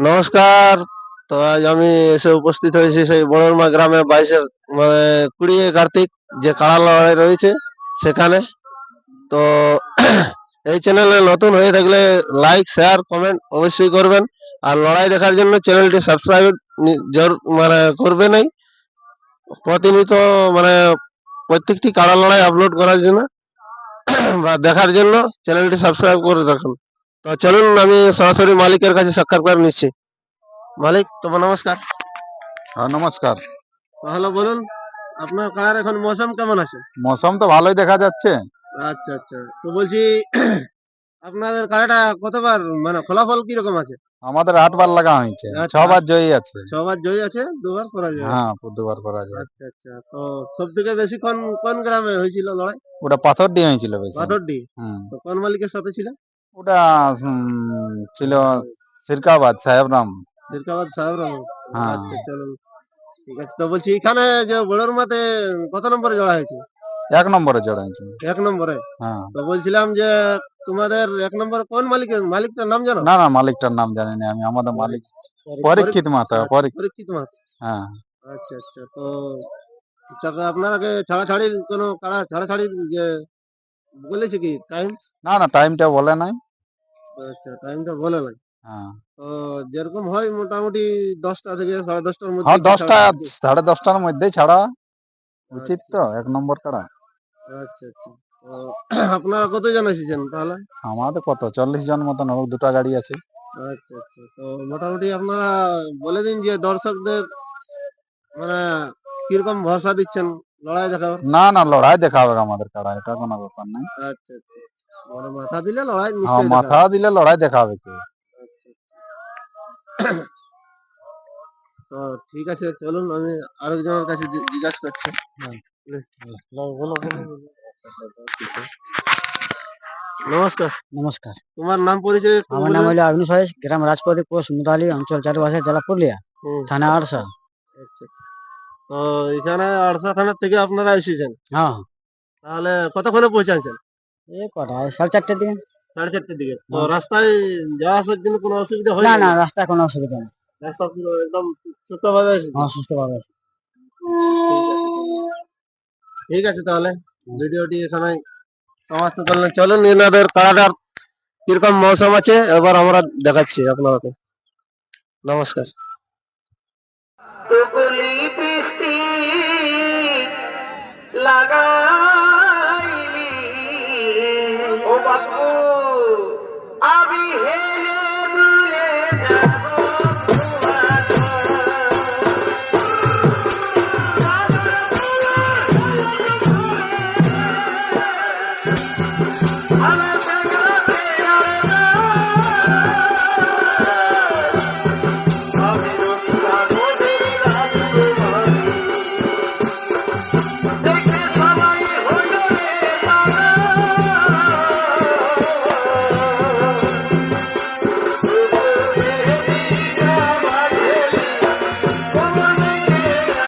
নমস্কার। তো আজ আমি এসে উপস্থিত হয়েছি সেই বড়মা গ্রামে বাইশে মানে কুড়ি কার্তিক যে কাড়া লড়াই রয়েছে সেখানে। তো এই চ্যানেলে নতুন হয়ে থাকলে লাইক, শেয়ার, কমেন্ট অবশ্যই করবেন। আর লড়াই দেখার জন্য চ্যানেলটি সাবস্ক্রাইব মানে করবে নাই। প্রতিনিয়ত মানে প্রত্যেকটি কাড়া লড়াই আপলোড করার জন্য বা দেখার জন্য চ্যানেলটি সাবস্ক্রাইব করে রাখুন। তো চলুন আমি সরাসরি মালিকের কাছে সাক্ষাৎ করে নিচ্ছি। মালিক তোমার নমস্কার। হ্যাঁ নমস্কার। তাহলে বলুন আপনার কার এখন মৌসুম কেমন আছে? মৌসুম তো ভালোই দেখা যাচ্ছে। আচ্ছা আচ্ছা। তো বলছি আপনাদের কাড়াটা কতবার মানে ফলাফল কি রকম আছে? আমাদের আটবার লাগা হয়েছে। আচ্ছা। ছবার জয়ী আছে। ছবার জয় আছে দুবার করা যায় হ্যাঁ দুবার করা যায় আচ্ছা আচ্ছা। তো সব থেকে বেশি কোন কোন গ্রামে হয়েছিল লড়াই? ওটা পাথর দিয়ে হয়েছিল বেশি। পাথরডি? হুম। তো কোন মালিকের সাথে ছিল ওটা ছিল সিরকাবাদ সাহেবরাম রহমান হ্যাঁ। আচ্ছা চলুন ঠিক আছে তো বলছি এখানে যে মাতে কত নম্বরে জড়া হয়েছে? এক নম্বরে জড়াইছে এক নম্বরে? হ্যাঁ। তো বলছিলাম যে তোমাদের এক নম্বর কোন মালিকের মালিকটার নাম জানো? না না মালিকটার নাম জানি না আমি আমাদের মালিক। পরীক্ষিত মাতা পরীক্ষিত। মাহাতো। হ্যাঁ। আচ্ছা আচ্ছা তো ঠিকঠাক আপনার আগে ছাড়াছাড়ির কোনো কাড়া ছাড়াছাড়ির যে বলেছে কি? টাইম না না টাইমটা বলে নাই। আচ্ছা টাইমটা বলে নাই। হ্যাঁ। তো যেরকম হয় মোটামুটি দশটা থেকে সাড়ে দশটার মধ্যে হ্যাঁ দশটা সাড়ে দশটার মধ্যে ছাড়া। উচিত তো এক নম্বর কাড়া। আচ্ছা আচ্ছা। তো আপনারা কতজন এসেছেন তাহলে? আমাদের কত? চল্লিশ জন মতন হোক দুটা গাড়ি আছে। আচ্ছা আচ্ছা। তো মোটামুটি আপনারা বলে দিন যে দর্শকদের মানে কীরকম ভরসা দিচ্ছেন লড়াই দেখাবার না না লড়াই দেখাবে আমাদের কাড়া এটা কোনো ব্যাপার নাই আচ্ছা আচ্ছা। মানে মাথা দিলে লড়াই হ্যাঁ নিশ্চয়ই মাথা দিলে লড়াই দেখাবে কি তো ঠিক আছে চলুন আমি আরেকজনের কাছে জিজ্ঞাসা করছি। নমস্কার। নমস্কার। তোমার নাম পরিচয় আমার নাম? হলো আবিন সরেশ গ্রাম রাজপরি পোস্ট মুদালি অঞ্চল চারপাশে জেলা পুরুলিয়া থানা আড়সা। আচ্ছা। তো এখানে আড়সা থানার থেকে আপনারা এসেছেন। হ্যাঁ। তাহলে কতক্ষণে পৌঁছাচ্ছেন? এই কটা সাড়ে চারটের দিকে। সাড়ে চারটের দিকে। তো হ্যাঁ। রাস্তায় যাওয়া আসার জন্য কোনো অসুবিধা হয় না না রাস্তা কোনো অসুবিধা নেই। রাস্তা পুরো একদম সুস্থভাবে এসেছে হ্যাঁ সুস্থভাবে আছে। ঠিক আছে তাহলে। ভিডিওটি এখানে সমাপ্ত করলেন চলুন এনাদের কাড়াটার কীরকম মৌসুম আছে? এবার আমরা দেখাচ্ছি আপনাকে নমস্কার। বৃষ্টি লাগাইলি। ও বাপু আমি হেলে দুলে I'm Música